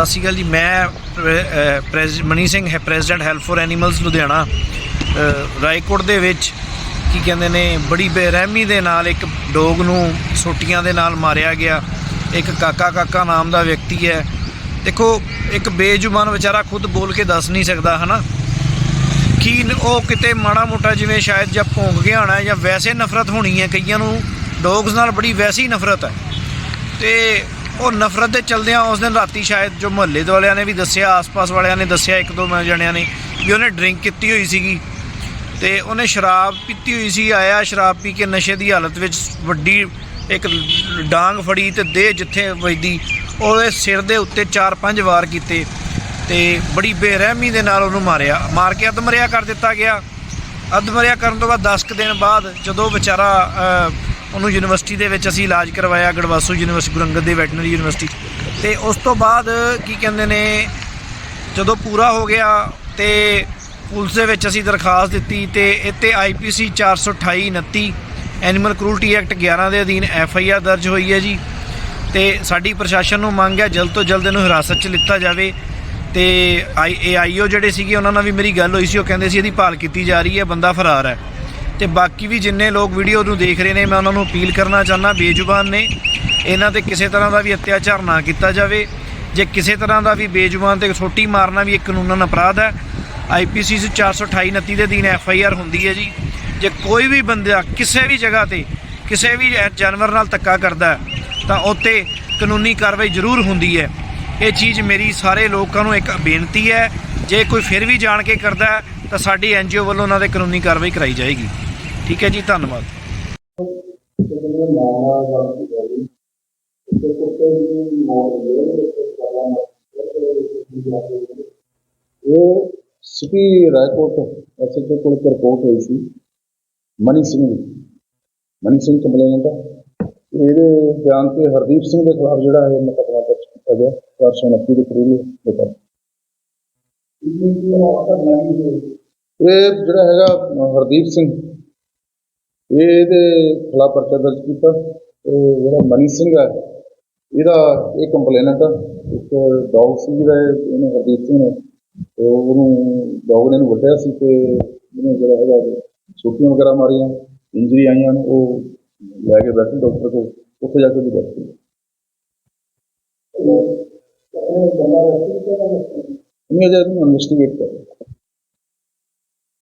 ਸਤਿ ਸ਼੍ਰੀ ਅਕਾਲ ਜੀ। ਮੈਂ ਪ੍ਰੇ- ਮਨੀ ਸਿੰਘ ਹੈ, president help for animals Ludhiana. Raikot ਦੇ ਵਿੱਚ ਕੀ ਕਹਿੰਦੇ ਨੇ, ਬੜੀ ਬੇਰਹਿਮੀ ਦੇ ਨਾਲ ਇੱਕ ਡੋਗ ਨੂੰ ਸੋਟੀਆਂ ਦੇ ਨਾਲ ਮਾਰਿਆ ਗਿਆ। ਇੱਕ ਕਾਕਾ ਕਾਕਾ ਨਾਮ ਦਾ ਵਿਅਕਤੀ ਹੈ। ਦੇਖੋ, ਇੱਕ ਬੇਜ਼ੁਬਾਨ ਵਿਚਾਰਾ ਖੁਦ ਬੋਲ ਕੇ ਦੱਸ ਨਹੀਂ ਸਕਦਾ, ਹਨਾ? ਕੀ ਨ- ਉਹ ਕਿਤੇ ਮਾੜਾ ਮੋਟਾ ਜਿਵੇਂ ਸ਼ਾਇਦ ਜਾਂ ਭੌਂਕ ਗਿਆ ਹੋਣਾ ਜਾਂ ਵੈਸੇ ਨਫ਼ਰਤ ਹੋਣੀ ਹੈ। ਕਈਆਂ ਨੂੰ ਡੌਗਸ ਨਾਲ ਬੜੀ ਵੈਸੀ ਨਫ਼ਰਤ ਹੈ। ਤੇ ਉਹ ਨਫ਼ਰਤ ਦੇ ਚਲਦਿਆਂ ਉਸ ਦਿਨ ਰਾਤੀ ਸ਼ਾਇਦ ਜੋ ਮੁਹੱਲੇ ਦੇ ਵਾਲਿਆਂ ਨੇ ਵੀ ਦੱਸਿਆ, ਆਸ-ਪਾਸ ਵਾਲਿਆਂ ਨੇ ਦੱਸਿਆ, ਇੱਕ ਦੋ ਜਣਿਆਂ ਨੇ, ਵੀ ਉਹਨੇ ਡਰਿੰਕ ਕੀਤੀ ਹੋਈ ਸੀਗੀ ਤੇ ਉਹਨੇ ਸ਼ਰਾਬ ਪੀਤੀ ਹੋਈ ਸੀ, ਆਇਆ ਸ਼ਰਾਬ ਪੀ ਕੇ ਨਸ਼ੇ ਦੀ ਹਾਲਤ ਵਿੱਚ ਵੱਡੀ ਇੱਕ ਡਾਂਗ ਫੜੀ ਤੇ ਦੇਹ ਜਿੱਥੇ ਵੱਜਦੀ, ਉਹਦੇ ਸਿਰ ਦੇ ਉੱਤੇ 4-5 ਵਾਰ ਕੀਤੇ ਤੇ ਬੜੀ ਬੇਰਹਿਮੀ ਦੇ ਨਾਲ ਉਹਨੂੰ ਮਾਰਿਆ। ਮਾਰ ਕੇ ਅਧਮਰਿਆ ਕਰ ਦਿੱਤਾ ਗਿਆ। ਅਧਮਰਿਆ ਕਰਨ ਤੋਂ ਬਾਅਦ 10 ਕੁ ਦਿਨ ਬਾਅਦ ਜਦੋਂ ਵਿਚਾਰਾ ਉਹਨੂੰ ਯੂਨੀਵਰਸਿਟੀ ਦੇ ਵਿੱਚ ਅਸੀਂ ਇਲਾਜ ਕਰਵਾਇਆ, ਗੜਵਾਸੂ ਯੂਨੀਵਰਸਿਟੀ ਗੁਰੰਗਦ ਦੇ ਦੇਵ ਵੈਟਰਨਰੀ ਯੂਨੀਵਰਸਿਟੀ। ਤੇ ਉਸ ਤੋਂ ਬਾਅਦ ਕੀ ਕਹਿੰਦੇ ਨੇ, ਜਦੋਂ ਪੂਰਾ ਹੋ ਗਿਆ ਤੇ ਪੁਲਿਸ ਦੇ ਵਿੱਚ ਅਸੀਂ ਦਰਖਾਸਤ ਦਿੱਤੀ ਤੇ ਇੱਥੇ ਆਈਪੀਸੀ 428 29 ਐਨੀਮਲ ਕ੍ਰੂਲਟੀ ਐਕਟ 11 ਦੇ ਅਧੀਨ ਐਫ ਆਈ ਆਰ ਦਰਜ ਹੋਈ ਹੈ ਜੀ। ਤੇ ਸਾਡੀ ਪ੍ਰਸ਼ਾਸਨ ਨੂੰ ਮੰਗ ਹੈ ਜਲਦ ਤੋਂ ਜਲਦ ਇਹਨੂੰ ਹਿਰਾਸਤ 'ਚ ਲਿੱਤਾ ਜਾਵੇ। ਤੇ ਆਈ ਏਆਈਓ ਜਿਹੜੇ ਸੀਗੇ, ਉਹਨਾਂ ਨਾਲ ਵੀ ਮੇਰੀ ਗੱਲ ਹੋਈ ਸੀ, ਉਹ ਕਹਿੰਦੇ ਸੀ ਇਹਦੀ ਭਾਲ ਕੀਤੀ ਜਾ ਰਹੀ ਹੈ, ਬੰਦਾ ਫਰਾਰ ਹੈ। ਤੇ ਬਾਕੀ ਵੀ ਜਿੰਨੇ ਲੋਕ ਵੀਡੀਓ ਨੂੰ ਦੇਖ ਰਹੇ ਨੇ, ਮੈਂ ਉਹਨਾਂ ਨੂੰ ਅਪੀਲ ਕਰਨਾ ਚਾਹੁੰਦਾ, ਬੇਜ਼ੁਬਾਨ ਨੇ, ਇਹਨਾਂ ਤੇ ਕਿਸੇ ਤਰ੍ਹਾਂ ਦਾ ਵੀ ਅਤਿਆਚਾਰ ਨਾ ਕੀਤਾ ਜਾਵੇ। ਜੇ ਕਿਸੇ ਤਰ੍ਹਾਂ ਦਾ ਵੀ ਬੇਜ਼ੁਬਾਨ ਤੇ ਛੋਟੀ ਮਾਰਨਾ ਵੀ ਇੱਕ ਕਾਨੂੰਨਨ ਅਪਰਾਧ ਹੈ ਆਈਪੀਸੀ 428 29 ਦੇ ਅਧੀਨ ਐਫ ਆਈ ਆਰ ਹੁੰਦੀ ਹੈ ਜੀ। ਜੇ ਕੋਈ ਵੀ ਬੰਦਾ ਕਿਸੇ ਵੀ ਜਗ੍ਹਾ ਤੇ ਕਿਸੇ ਵੀ ਜਾਨਵਰ ਨਾਲ ਧੱਕਾ ਕਰਦਾ ਤਾਂ ਉੱਤੇ ਕਾਨੂੰਨੀ ਕਾਰਵਾਈ ਜ਼ਰੂਰ ਹੁੰਦੀ ਹੈ। ਇਹ ਚੀਜ਼ ਮੇਰੀ ਸਾਰੇ ਲੋਕਾਂ ਨੂੰ ਇੱਕ ਬੇਨਤੀ ਹੈ, ਜੇ ਕੋਈ ਫਿਰ ਵੀ ਜਾਣ ਕੇ ਕਰਦਾ ਤਾਂ ਸਾਡੀ ਐਨਜੀਓ ਵੱਲੋਂ ਉਹਨਾਂ ਦੇ ਕਾਨੂੰਨੀ ਕਾਰਵਾਈ ਕਰਾਈ ਜਾਏਗੀ। ਠੀਕ ਹੈ ਜੀ ਧੰਨਵਾਦ। ਇਹ ਸਿਟੀ ਰਾਏਕੋਟ ਐਸਐਚਓ ਕੋਲ ਰਿਪੋਰਟ ਹੋਈ ਸੀ ਮਨੀ ਸਿੰਘ ਦੀ। ਮਨੀ ਸਿੰਘ ਕੰਪਲੇਨਟ ਇਹਦੇ ਬਿਆਨ ਤੇ ਹਰਦੀਪ ਸਿੰਘ ਦੇ ਖਿਲਾਫ ਜਿਹੜਾ ਹੈ ਮੁਕੱਦਮਾ ਦਰਜ ਕੀਤਾ ਗਿਆ 429 ਦੇ ਕਰੀਬ ਦੇ ਤਹਿਤ ਇਹ ਜਿਹੜਾ ਹੈਗਾ ਹਰਦੀਪ ਸਿੰਘ ਇਹਦੇ ਖਿਲਾਫ ਪਰਚਾ ਦਰਜ ਕੀਤਾ ਤੇ ਜਿਹੜਾ ਮਨੀ ਸਿੰਘ ਹੈ ਇਹਦਾ ਇਹ ਕੰਪਲੇਨਟ ਇੱਕ ਡੌਗ ਸੀ ਜਿਹੜਾ ਇਹ- ਇਹਨੇ ਹਰਦੀਪ ਸਿੰਘ ਨੇ ਤੇ ਉਹਨੂੰ ਡੌਗ ਨੇ ਨੂੰ ਵੱਢਿਆ ਸੀ ਤੇ ਇਹਨੇ ਜਿਹੜਾ ਹੈਗਾ ਛੁੱਟੀਆਂ ਵਗੈਰਾ ਮਾਰੀਆਂ ਇੰਜਰੀ ਆਈਆਂ ਨੇ ਉਹ ਲੈ ਕੇ ਬੈਠੇ ਡਾਕਟਰ ਕੋਲ ਉੱਥੇ ਜਾ ਕੇ ਵੀ ਬੈਠੇ ਨਹੀਂ ਅਜੇ ਇਹਨੂੰ ਇਨਵੈਸਟੀਗੇਟ ਕਰ ਰਹੇ।